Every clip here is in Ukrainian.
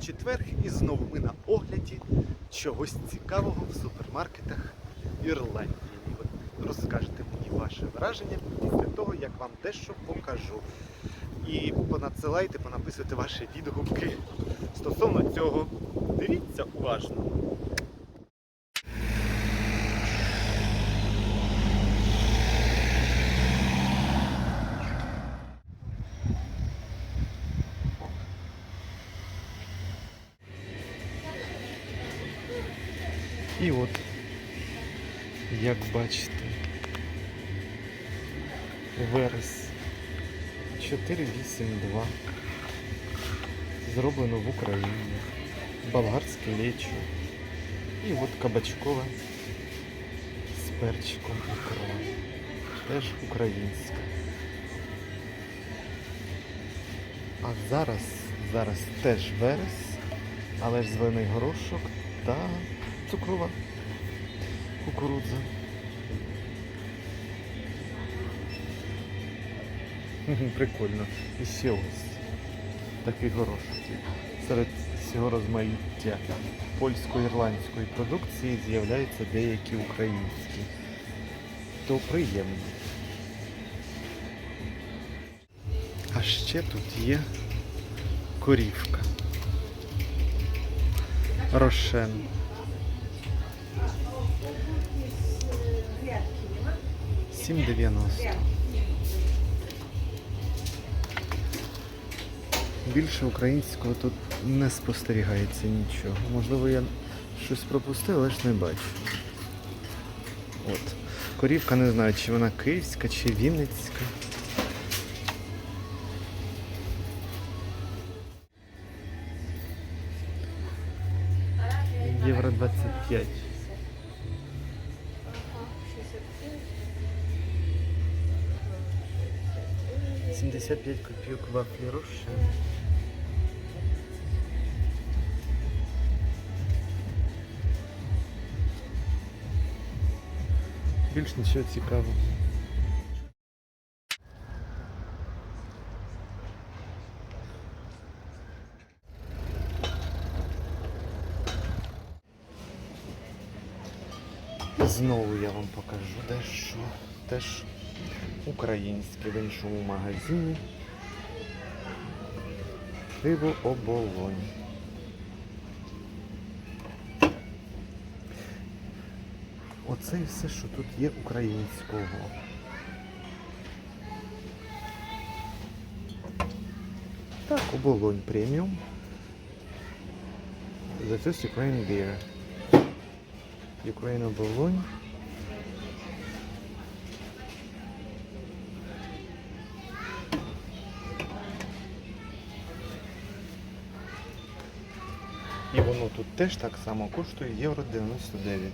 четверг і знову ми на огляді чогось цікавого в супермаркетах Ірландії. І ви розкажете мені ваше враження після того, як вам дещо покажу. І понадсилайте, понаписуйте ваші відгуки стосовно цього. Дивіться уважно. І от, як бачите, верес 482 зроблено в Україні. Болгарське лечо. І от кабачкове з перчиком ікра. Теж українська. А зараз, зараз теж верес, але ж зелений горошок та цукрова кукурудза. Прикольно. І ще ось такий горошок. Серед всього розмаїття польсько-ірландської продукції з'являються деякі українські. То приємно. А ще тут є корівка. Рошен. Сім дев'яносто. Більше українського тут не спостерігається нічого. Можливо, я щось пропустив, але ж не бачу. От. Корівка не знаю, чи вона київська, чи вінницька. Євро 25. Сімдесят п'ять копійок вафлі Рошен. Більш нічого цікавого. Знову я вам покажу дещо. Теж українське в іншому магазині. Пиво оболонь. Оце і все, що тут є українського. Так, оболонь преміум. The first Ukraine beer. Ukraine оболонь. Воно тут теж так само коштує євро 99.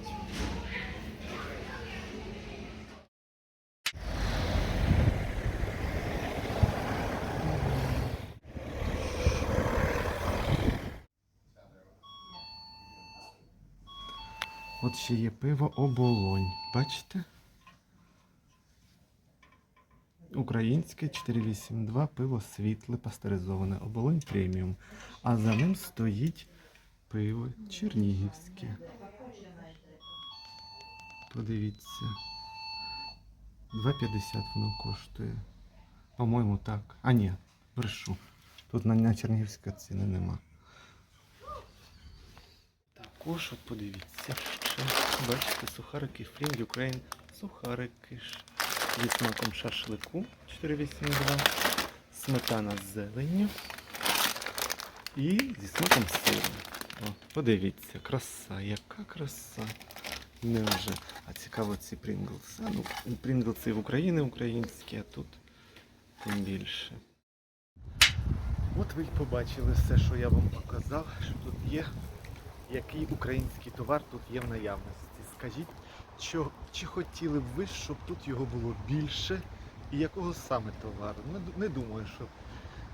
От ще є пиво оболонь. Бачите? Українське 482 пиво світле пастеризоване, оболонь преміум. А за ним стоїть пиво чернігівське. Подивіться. 2,50 воно коштує. По-моєму, так. А ні, брешу. Тут на, чернігівська ціни нема. Також от подивіться. Ще, бачите, сухарики Flame Ukraine. Сухарики зі смаком шашлику 482. Сметана з зеленню. І зі смаком сиру. О, подивіться, краса, яка краса. Невже. А цікаво ці Прінглси. Ну, Прінглси в Україні українські, а тут тим більше. От ви й побачили все, що я вам показав, що тут є, який український товар тут є в наявності. Скажіть, що, чи хотіли б ви, щоб тут його було більше і якого саме товару? Не думаю, що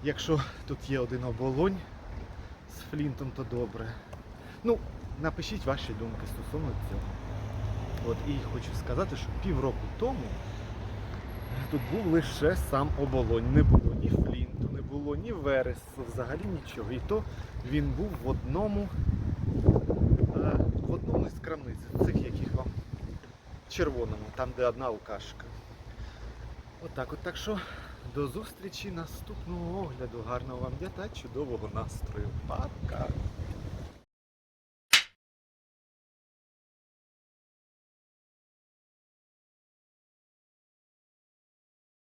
якщо тут є один оболонь з флінтом, то добре. Ну, напишіть ваші думки стосовно цього. От і хочу сказати, що півроку тому тут був лише сам оболонь. Не було ні флінту, не було ні вересу, взагалі нічого. І то він був в одному, е, в одному із крамниць, цих яких вам червоному, там де одна алкашка. Отак от. Так що до зустрічі наступного огляду. Гарного вам дня та чудового настрою. Пока!